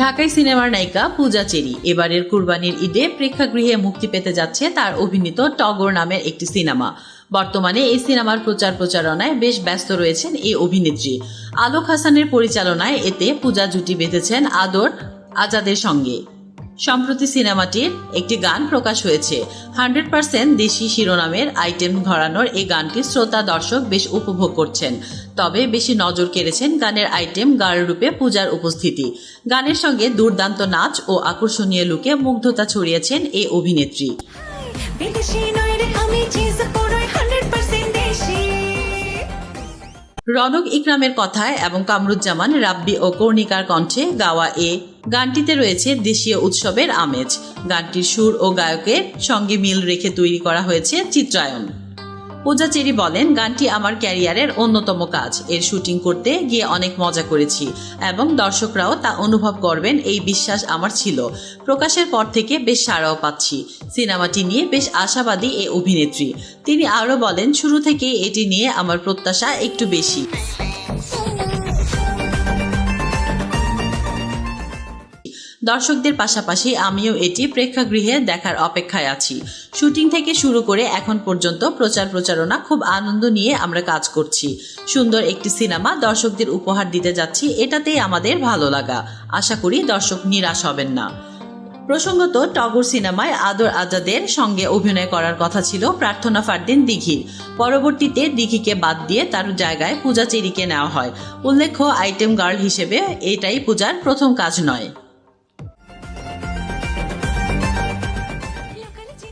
ঢাকায় সিনেমার নায়িকা পূজা চেরি। এবারের কুরবানির ঈদে প্রেক্ষাগৃহে মুক্তি পেতে যাচ্ছে তার অভিনীত টগর নামের একটি সিনেমা। বর্তমানে এই সিনেমার প্রচার প্রচারণায় বেশ ব্যস্ত রয়েছেন এই অভিনেত্রী। আলোক হাসানের পরিচালনায় এতে পূজা জুটি বেঁধেছেন আদর আজাদের সঙ্গে। সম্প্রতি সিনেমাটির একটি গান প্রকাশ হয়েছে। হান্ড্রেড পার্সেন্ট দেশি শিরোনামের আইটেম ধরানোর এই গানটি শ্রোতা দর্শক বেশ উপভোগ করছেন। তবে বেশি নজর কেড়েছেন গানের আইটেম গার্ল রূপে পূজার উপস্থিতি। গানের সঙ্গে দুর্দান্ত নাচ ও আকর্ষণীয় লুকে মুগ্ধতা ছড়িয়েছেন এই অভিনেত্রী। রনক ইকরামের কথায় এবং কামরুজ্জামান, রাব্বি ও কর্ণিকার কণ্ঠে গাওয়া এ গানটিতে রয়েছে দেশীয় উৎসবের আমেজ। গানটির সুর ও গায়কের সঙ্গে মিল রেখে তৈরি করা হয়েছে চিত্রায়ন পূজা চেরি বলেন, গানটি আমার ক্যারিয়ারের অন্যতম কাজ। এর শুটিং করতে গিয়ে অনেক মজা করেছি এবং দর্শকরাও তা অনুভব করবেন, এই বিশ্বাস আমার ছিল। প্রকাশের পর থেকে বেশ সাড়াও পাচ্ছি। সিনেমাটি নিয়ে বেশ আশাবাদী এ অভিনেত্রী। তিনি আরও বলেন, শুরু থেকেই এটি নিয়ে আমার প্রত্যাশা একটু বেশি। দর্শকদের পাশাপাশি আমিও এটি প্রেক্ষাগৃহে দেখার অপেক্ষায় আছি। শুটিং থেকে শুরু করে এখন পর্যন্ত প্রচার প্রচারণা খুব আনন্দ নিয়ে আমরা কাজ করছি। সুন্দর একটি সিনেমা দর্শকদের উপহার দিতে যাচ্ছি, এটাতেই আমাদের ভালো লাগা। আশা করি দর্শক নিরাশ হবেন না। প্রসঙ্গত, টগর সিনেমায় আদর আজাদের সঙ্গে অভিনয় করার কথা ছিল প্রার্থনা ফারদিন দিঘির। পরবর্তীতে দিঘিকে বাদ দিয়ে তার জায়গায় পূজা চেরিকে নেওয়া হয়। উল্লেখ্য, আইটেম গার্ল হিসেবে এটাই পূজার প্রথম কাজ নয়।